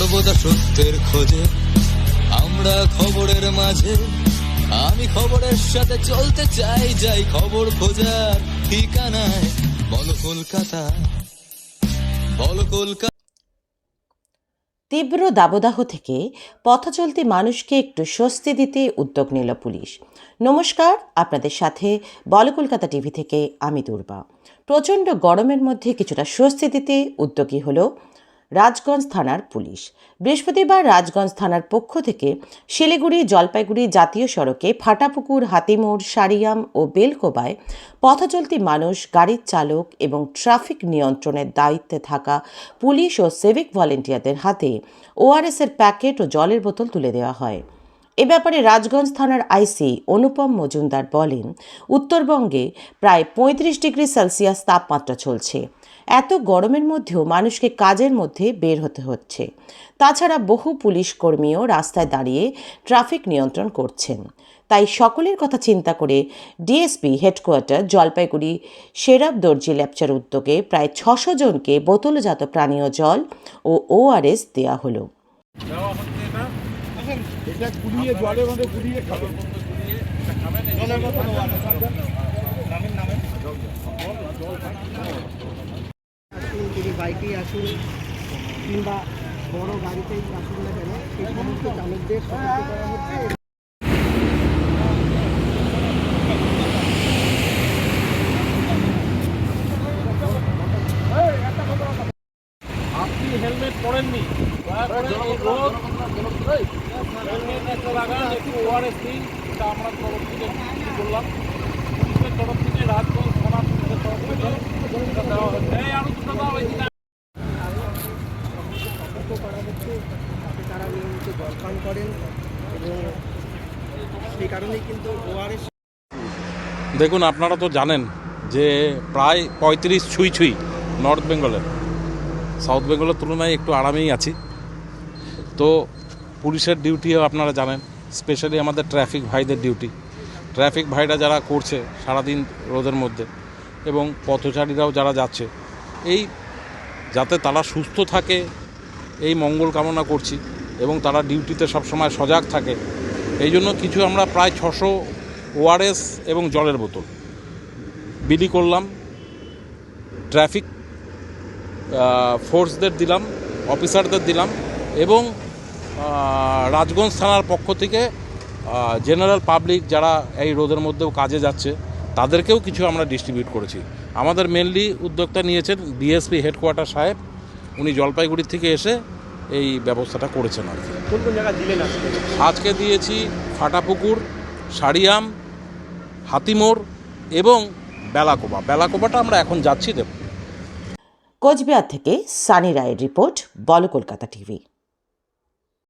সর্বদা সত্যের খোঁজে। আমরা খবরের মাঝে। আমি খবরের সাথে চলতে চাই, যাই খবর খোঁজার ঠিকানায়। বলো কলকাতা। বলো কলকাতা তীব্র দাবদাহ থেকে পথচলতি মানুষকে একটু স্বস্তি দিতে উদ্যোগ নিল পুলিশ। নমস্কার, আপনাদের সাথে বল কলকাতা টিভি থেকে আমি দুর্বা। প্রচণ্ড গরমের মধ্যে কিছুটা স্বস্তি দিতে উদ্যোগী হলো রাজগঞ্জ থানার পুলিশ। বৃহস্পতিবার রাজগঞ্জ থানার পক্ষ থেকে শিলিগুড়ি জলপাইগুড়ি জাতীয় সড়কে ফাটাপুকুর, হাতিমোড়, সারিয়াম ও বেলকোবায় পথচলতি মানুষ, গাড়ির চালক এবং ট্রাফিক নিয়ন্ত্রণের দায়িত্বে থাকা পুলিশ ও সিভিক ভলেন্টিয়ারদের হাতে ওআরএসের প্যাকেট ও জলের বোতল তুলে দেওয়া হয়। এ ব্যাপারে রাজগঞ্জ থানার আইসি অনুপম মজুমদার বলেন, উত্তরবঙ্গে প্রায় পঁয়ত্রিশ ডিগ্রি সেলসিয়াস তাপমাত্রা চলছে। এত গরমের মধ্যেও মানুষকে কাজের মধ্যে বের হতে হচ্ছে। তাছাড়া বহু পুলিশ কর্মীও রাস্তায় দাঁড়িয়ে ট্রাফিক নিয়ন্ত্রণ করছেন। তাই সকলের কথা চিন্তা করে ডিএসপি হেডকোয়ার্টার জলপাইগুড়ি সেরাব দর্জি ল্যাপচার উদ্যোগে প্রায় ছশো জনকে বোতলজাত পানীয় জল ও ওআরএস দেওয়া হলো। এটা গুলিয়ে জলের মধ্যে গুলিয়ে খাবে। জলের মধ্যে নামেন নামেন আসুন যদি বাইকেই আসুন, কিংবা বড় গাড়িতেই আসুন না কেন, সেই সমস্ত চালকদের হচ্ছে। হেলমেট পরেননি। হেলমেট একটা একটু ওআরএস আমরা তরফ থেকে করলাম। পুলিশের তরফ থেকে রাজগঞ্জ থানা তরফ থেকে দেওয়া দুটো দিন সতর্ক করা হচ্ছে যাতে তারা নিয়মিত জল পান করেন এবং সেই কারণেই কিন্তু ওআরএস দেখুন, আপনারা তো জানেন যে প্রায় পঁয়ত্রিশ ছুঁই ছুঁই নর্থ বেঙ্গলের সাউথ বেঙ্গলের তুলনায় একটু আরামেই আছি। তো পুলিশের ডিউটিও আপনারা জানেন, স্পেশালি আমাদের ট্রাফিক ভাইদের ডিউটি। ট্রাফিক ভাইরা যারা করছে সারাদিন রোদের মধ্যে এবং পথচারীরাও যারা যাচ্ছে, এই যাতে তারা সুস্থ থাকে, এই মঙ্গল কামনা করছি। এবং তারা ডিউটিতে সবসময় সজাগ থাকে। এই জন্য কিছু আমরা প্রায় ছশো ওআরএস এবং জলের বোতল। বিলি করলাম, ট্রাফিক ফোর্সদের দিলাম, অফিসারদের দিলাম এবং রাজগঞ্জ থানার পক্ষ থেকে জেনারেল পাবলিক যারা এই রোদের মধ্যেও কাজে যাচ্ছে, তাদেরকেও কিছু আমরা ডিস্ট্রিবিউট করেছি। আমাদের মেনলি উদ্যোক্তা নিয়েছেন বিএসপি হেডকোয়ার্টার সাহেব। উনি জলপাইগুড়ি থেকে এসে এই ব্যবস্থাটা করেছেন আর কি। কোন কোন জায়গায় দিলেন আজকে? আজকে দিয়েছি ফাটাপুকুর সারিয়াম হাতিমোড় এবং বেলাকোবা। বেলাকোবাটা আমরা এখন যাচ্ছি দেব কোচবিহার থেকে সানি রায়ের রিপোর্ট বল কলকাতা টিভি।